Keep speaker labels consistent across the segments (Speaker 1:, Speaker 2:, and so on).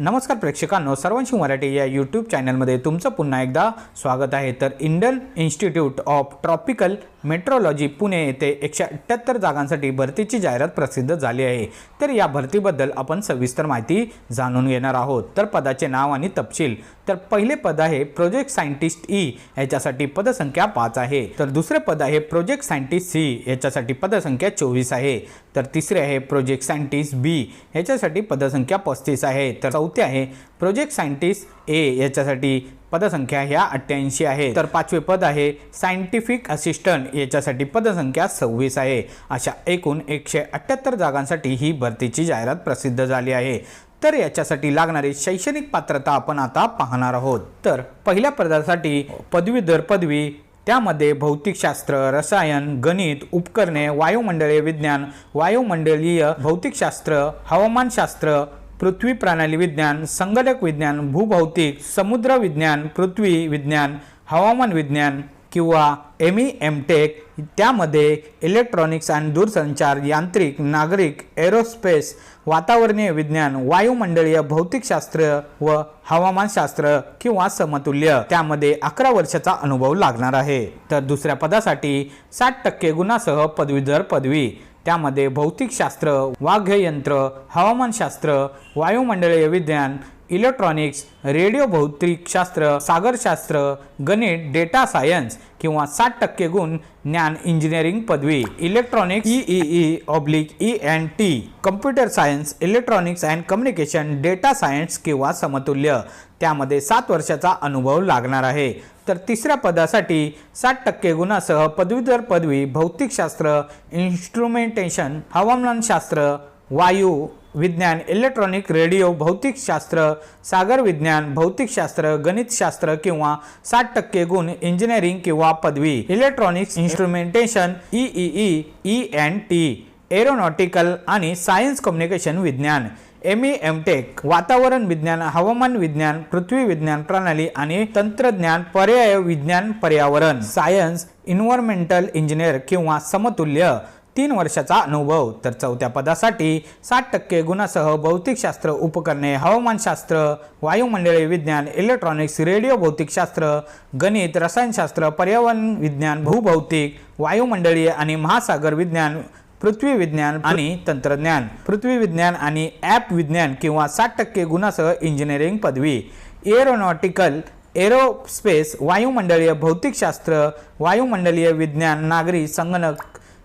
Speaker 1: नमस्कार प्रेक्षकांनो सर्वांशी मराठी या यूट्यूब चॅनलमध्ये तुमचं पुन्हा एकदा स्वागत आहे. तर Indian institute of tropical meteorology Pune येथे एकशे अठ्ठ्याहत्तर जागांसाठी भरतीची जाहिरात प्रसिद्ध झाली आहे. तर या भरतीबद्दल आपण सविस्तर माहिती जाणून घेणार आहोत. तर पदाचे नाव आणि तपशील. तर पहिले पद आहे प्रोजेक्ट सायंटिस्ट ई याच्यासाठी पदसंख्या पाच आहे. तर दुसरे पद आहे प्रोजेक्ट सायंटिस्ट सी याच्यासाठी पदसंख्या चोवीस आहे. तर तिसरे आहे प्रोजेक्ट सायंटिस्ट बी याच्यासाठी पदसंख्या पस्तीस आहे. तर चौथे आहे प्रोजेक्ट सायंटिस्ट ए याच्यासाठी पदसंख्या ह्या अठ्ठ्याऐंशी आहे. तर पाचवे पद आहे सायंटिफिक असिस्टंट याच्यासाठी पदसंख्या सव्वीस आहे. अशा एकूण एकशे अठ्ठ्याहत्तर जागांसाठी ही भरतीची जाहिरात प्रसिद्ध झाली आहे. तर याच्यासाठी लागणारी शैक्षणिक पात्रता आपण आता पाहणार आहोत. तर पहिल्या पदासाठी पदवीधर पदवी त्यामध्ये भौतिकशास्त्र रसायन गणित उपकरणे वायुमंडळीय विज्ञान वायुमंडलीय भौतिकशास्त्र हवामानशास्त्र पृथ्वी प्रणाली विज्ञान संगणक विज्ञान भूभौतिक समुद्र विज्ञान पृथ्वी विज्ञान हवामान विज्ञान किंवा एम ई एम टेक त्यामध्ये इलेक्ट्रॉनिक्स आणि दूरसंचार यांत्रिक नागरिक एरोस्पेस वातावरणीय विज्ञान वायुमंडळीय भौतिकशास्त्र व हवामानशास्त्र किंवा समतुल्य त्यामध्ये अकरा वर्षाचा अनुभव लागणार आहे. तर दुसऱ्या पदासाठी साठ टक्के गुणासह पदवीधर पदवी. त्यामध्ये भौतिकशास्त्र वाघ्ययंत्र हवामानशास्त्र वायुमंडळीय विज्ञान इलेक्ट्रॉनिक्स रेडिओ भौतिकशास्त्र सागरशास्त्र गणित डेटा सायन्स किंवा साठ टक्के गुण ज्ञान इंजिनिअरिंग पदवी. Electronics E E oblique E and T computer science electronics and communication data science किंवा समतुल्य. त्यामध्ये सात वर्षाचा अनुभव लागणार आहे. तर तिसऱ्या पदासाठी साठ टक्के गुणासह पदवीधर पदवी भौतिकशास्त्र इन्स्ट्रुमेंटेशन हवामानशास्त्र वायू विज्ञान इलेक्ट्रॉनिक रेडिओ भौतिकशास्त्र सागर विज्ञान भौतिकशास्त्र गणितशास्त्र किंवा साठ टक्के गुण इंजिनिअरिंग किंवा पदवी. Electronics instrumentation E E E E and T aeronautical आणि सायन्स कम्युनिकेशन विज्ञान एम ई एम टेक वातावरण विज्ञान हवामान विज्ञान पृथ्वी विज्ञान प्रणाली आणि तंत्रज्ञान पर्याय विज्ञान पर्यावरण सायन्स इन्व्हायरमेंटल इंजिनियर किंवा समतुल्य तीन वर्षाचा अनुभव. तर चौथ्या पदासाठी साठ टक्के गुणासह भौतिकशास्त्र उपकरणे हवामानशास्त्र वायुमंडळीय विज्ञान इलेक्ट्रॉनिक्स रेडिओ भौतिकशास्त्र गणित रसायनशास्त्र पर्यावरण विज्ञान भूभौतिक वायुमंडळीय आणि महासागर विज्ञान पृथ्वी विज्ञान आणि तंत्रज्ञान. पृथ्वी विज्ञान आणि ॲप विज्ञान किंवा साठ टक्के गुणासह इंजिनिअरिंग पदवी. एरोनॉटिकल एरोस्पेस वायुमंडळीय भौतिकशास्त्र वायुमंडलीय विज्ञान नागरी संगणक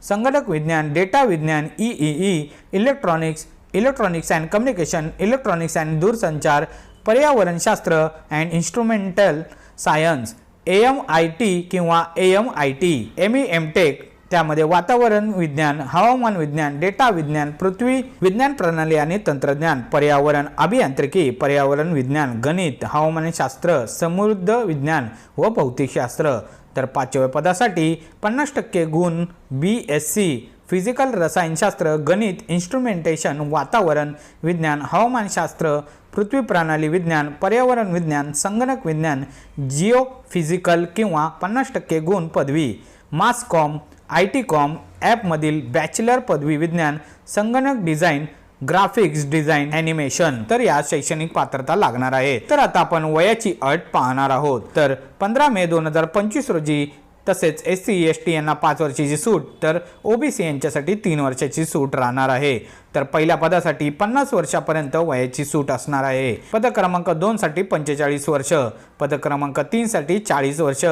Speaker 1: संगणक विज्ञान डेटा विज्ञान E E E electronics electronics and communication electronics and दूरसंचार पर्यावरणशास्त्र and instrumental science A M I T किंवा A M I T M E M tech. त्यामध्ये वातावरण विज्ञान हवामान विज्ञान डेटा विज्ञान पृथ्वी विज्ञान प्रणाली आणि तंत्रज्ञान पर्यावरण अभियांत्रिकी पर्यावरण विज्ञान गणित हवामानशास्त्र समृद्ध विज्ञान व भौतिकशास्त्र. तर पाचव्या पदासाठी पन्नास टक्के गुण बी एस सी फिजिकल रसायनशास्त्र गणित इन्स्ट्रुमेंटेशन वातावरण विज्ञान हवामानशास्त्र पृथ्वी प्रणाली विज्ञान पर्यावरण विज्ञान संगणक विज्ञान जिओ फिजिकल किंवा पन्नास टक्के गुण पदवी. Mass com I T com ॲपमधील बॅचलर पदवी विज्ञान संगणक डिझाईन ग्राफिक्स डिझाईन ॲनिमेशन तर या शैक्षणिक पात्रता लागणार आहे. तर आता आपण वयाची अट पाहणार आहोत. तर पंधरा मे दोन हजार पंचवीस रोजी तसेच एस सी एस टी यांना पाच वर्षाची सूट तर ओबीसी यांच्यासाठी तीन वर्षाची सूट राहणार आहे. तर पहिल्या पदासाठी पन्नास वर्षापर्यंत वयाची सूट असणार आहे. पद क्रमांक दोन साठी पंचेचाळीस वर्ष पद क्रमांक तीन साठी चाळीस वर्ष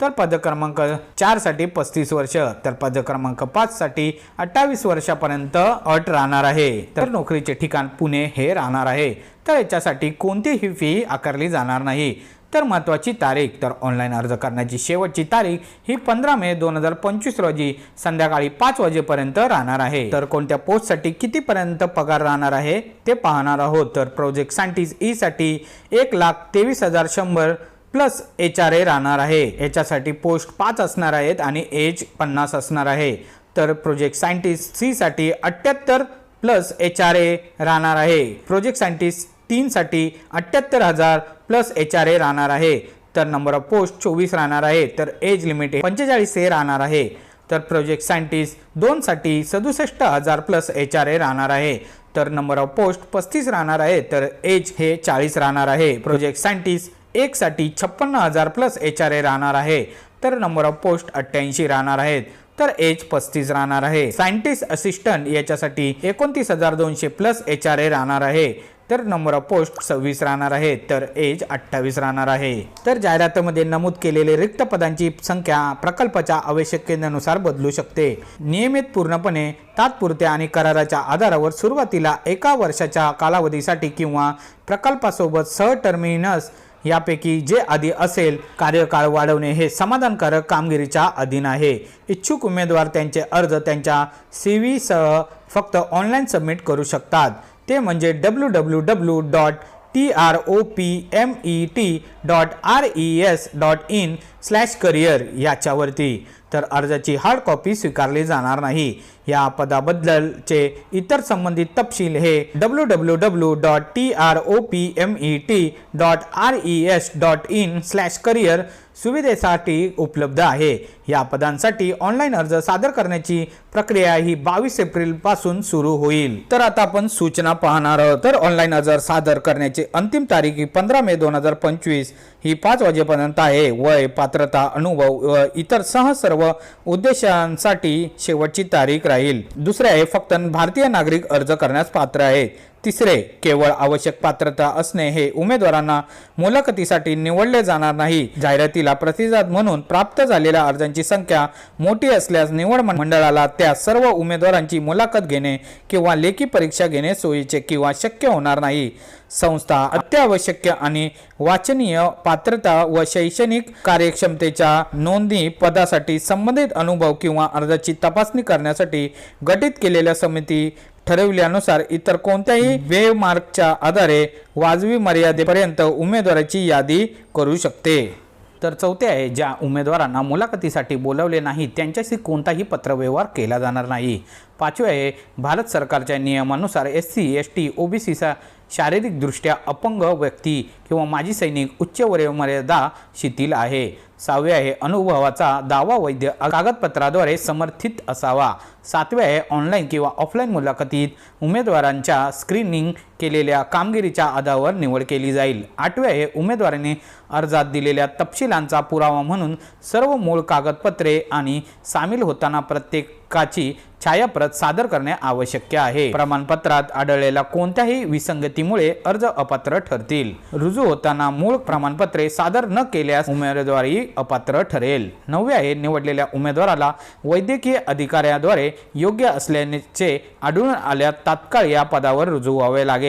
Speaker 1: तर पद क्रमांक चारसाठी पस्तीस वर्ष तर पद क्रमांक पाच साठी अठ्ठावीस वर्षापर्यंत अट राहणार आहे. तर नोकरीचे ठिकाण पुणे हे राहणार आहे. तर याच्यासाठी कोणतीही फी आकारली जाणार नाही. तर महत्त्वाची तारीख. तर ऑनलाईन अर्ज करण्याची शेवटची तारीख ही पंधरा मे दोन हजार पंचवीस रोजी संध्याकाळी पाच वाजेपर्यंत राहणार आहे. तर कोणत्या पोस्टसाठी कितीपर्यंत पगार राहणार आहे ते पाहणार आहोत. तर प्रोजेक्ट सायंटिस्ट ई साठी एक लाख तेवीस हजार शंभर प्लस एच आर ए राहणार आहे. याच्यासाठी पोस्ट पाच असणार आहेत आणि एज पन्नास असणार आहे. तर प्रोजेक्ट सायंटिस्ट सीसाठी अठ्ठ्याहत्तर प्लस एच आर ए राहणार आहे. प्रोजेक्ट सायंटिस्ट तीनसाठी अठ्ठ्याहत्तर हजार प्लस एच आर ए राहणार आहे. तर नंबर ऑफ पोस्ट चोवीस राहणार आहे. तर एज लिमिट पंचेचाळीस हे राहणार आहे. तर प्रोजेक्ट सायंटिस्ट दोनसाठी सदुसष्ट हजार प्लस एच आर ए राहणार आहे. तर नंबर ऑफ पोस्ट पस्तीस राहणार आहे. तर एज हे चाळीस राहणार आहे. प्रोजेक्ट सायंटिस्ट एकसाठी छप्पन्न हजार प्लस एच आर ए राहणार आहे. तर नंबर ऑफ पोस्ट अठ्ठ्याऐंशी राहणार आहेत. तर एज पस्तीस राहणार आहे. सायंटिस्ट असिस्टंट याच्यासाठी एकोणतीस हजार दोनशे प्लस एच आर ए राहणार आहे. तर नंबर ऑफ पोस्ट सव्वीस राहणार आहे तर एज अठ्ठावीस राहणार आहे. तर जाहिरातीमध्ये नमूद केलेले रिक्त पदांची संख्या प्रकल्पाच्या आवश्यकतेनुसार बदलू शकते. नियमित पूर्णपणे तात्पुरत्या आणि कराराच्या आधारावर सुरुवातीला एका वर्षाच्या कालावधीसाठी किंवा प्रकल्पासोबत सह टर्मिनस यापैकी जे आधी असेल कार्यकाळ वाढवणे हे समाधानकारक कामगिरीच्या अधीन आहे. इच्छुक उमेदवार त्यांचे अर्ज त्यांच्या सी व्हीसह फक्त ऑनलाईन सबमिट करू शकतात. ते म्हणजे W W W dot T R O P M E T dot R E S dot in slash career याच्यावरती. तर अर्जाची हार्ड कॉपी स्वीकारली जाणार नाही. या पदाबद्दलचे इतर संबंधित तपशील हे W W W dot T R O P M E T dot R E S dot in slash career सुविधेसाठी उपलब्ध आहे. या पदांसाठी ऑनलाईन अर्ज सादर करण्याची प्रक्रिया ही बावीस एप्रिलपासून सुरू होईल. तर आता आपण सूचना पाहणार आहोत. तर ऑनलाईन अर्ज सादर करण्याची अंतिम तारीख ही पंधरा मे दोन हजार पंचवीस ही पाच वाजेपर्यंत आहे. वय पात्रता अनुभव व इतर सह सर्व उद्देशांसाठी शेवटची तारीख राहील. दुसरे आहे फक्त भारतीय नागरिक अर्ज करण्यास पात्र आहेत. तिसरे केवळ आवश्यक पात्रता असणे हे उमेदवारांना मुलाखतीसाठी निवडले जाणार नाही. जाहिरातीला प्रतिसाद म्हणून प्राप्त झालेल्या अर्जांची संख्या मोठी असल्यास निवड मंडळाला त्या सर्व उमेदवारांची मुलाखत घेणे किंवा लेखी परीक्षा घेणे सोयीचे किंवा शक्य होणार नाही. संस्था अत्यावश्यक आणि वाचनीय पात्रता व शैक्षणिक कार्यक्षमतेच्या नोंदी पदासाठी संबंधित अनुभव किंवा अर्जाची तपासणी करण्यासाठी गठीत केलेल्या समिती ठरविल्यानुसार इतर कोणत्याही वेमार्कच्या आधारे वाजवी मर्यादेपर्यंत उमेदवाराची यादी करू शकते. तर चौथे आहे ज्या उमेदवारांना मुलाखतीसाठी बोलवले नाही त्यांच्याशी कोणताही पत्रव्यवहार केला जाणार नाही. पाचवे आहे भारत सरकारच्या नियमानुसार S C S T O B सीचा शारीरिकदृष्ट्या अपंग व्यक्ती किंवा माजी सैनिक उच्च वयोमर्यादा शिथिल आहे. सहावे आहे अनुभवाचा दावा वैद्य कागदपत्राद्वारे समर्थित असावा. सातवे आहे ऑनलाईन किंवा ऑफलाईन मुलाखतीत उमेदवारांच्या स्क्रीनिंग केलेल्या कामगिरीच्या आधारावर निवड केली जाईल. आठवे हे उमेदवाराने अर्जात दिलेल्या तपशिलांचा पुरावा म्हणून सर्व मूळ कागदपत्रे आणि सामील होताना प्रत्येकाची छायाप्रत सादर करणे आवश्यक आहे. प्रमाणपत्रात आढळलेल्या कोणत्याही विसंगतीमुळे अर्ज अपात्र ठरतील. रुजू होताना मूळ प्रमाणपत्रे सादर न केल्यास उमेदवारी अपात्र ठरेल. नववे आहे निवडलेल्या उमेदवाराला वैद्यकीय अधिकाऱ्याद्वारे योग्य असल्याचे आढळून आल्या तात्काळ या पदावर रुजू व्हावे लागेल.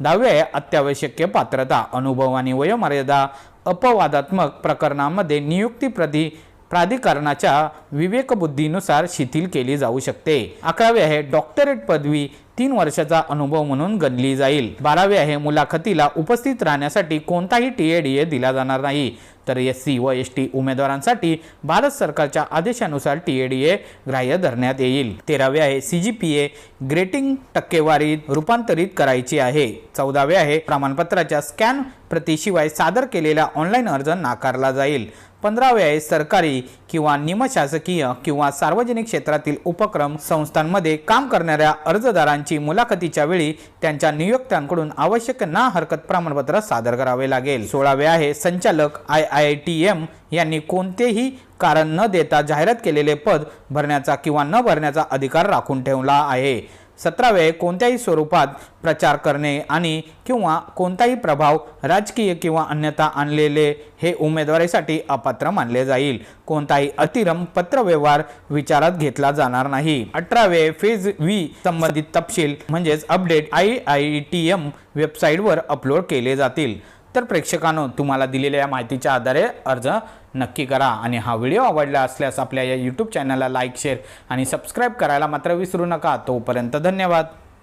Speaker 1: दहावे अत्यावश्यक पात्रता अनुभव आणि वयोमर्यादा अपवादात्मक प्रकरणामध्ये नियुक्ती प्रति प्राधिकरणाच्या विवेकबुद्धीनुसार शिथिल केली जाऊ शकते. अकरावे आहे डॉक्टरेट पदवी तीन वर्षाचा अनुभव म्हणून गणली जाईल. बारावे आहे मुलाखतीला उपस्थित राहण्यासाठी कोणताही टी ए डी ए दिला जाणार नाही. तर एस सी व एस टी उमेदवारांसाठी भारत सरकारच्या आदेशानुसार टी ए डी ए ग्राह्य धरण्यात येईल. तेरावे आहे C G P A grading टक्केवारीत रूपांतरित करायची आहे. चौदावे आहे प्रमाणपत्राच्या स्कॅन प्रतीशिवाय सादर केलेला ऑनलाईन अर्ज नाकारला जाईल. पंधरावे आहे सरकारी किंवा निमशासकीय किंवा सार्वजनिक क्षेत्रातील उपक्रम संस्थांमध्ये काम करणाऱ्या अर्जदारांची मुलाखतीच्या वेळी त्यांच्या नियोक्त्यांकडून आवश्यक ना हरकत प्रमाणपत्र सादर करावे लागेल. सोळावे आहे संचालक आय आय टी एम यांनी कोणतेही कारण न देता जाहिरात केलेले पद भरण्याचा किंवा न भरण्याचा अधिकार राखून ठेवला आहे. सतरावे कोणत्याही स्वरूपात प्रचार करणे आणि किंवा कोणताही प्रभाव राजकीय किंवा अन्यथा आणलेले हे उमेदवारीसाठी अपात्र मानले जाईल. कोणताही अतिरम पत्रव्यवहार विचारात घेतला जाणार नाही. अठरावे फेज व्ही संबंधित तपशील म्हणजेच update I I T M वेबसाईटवर अपलोड केले जातील. तर प्रेक्षकांनो तुम्हाला दिलेल्या माहितीच्या आधारे अर्ज नक्की करा आणि हा व्हिडिओ आवडला असल्यास आपल्या या यूट्यूब चॅनलला लाईक शेअर आणि सबस्क्राईब करायला मात्र विसरू नका. तोपर्यंत धन्यवाद.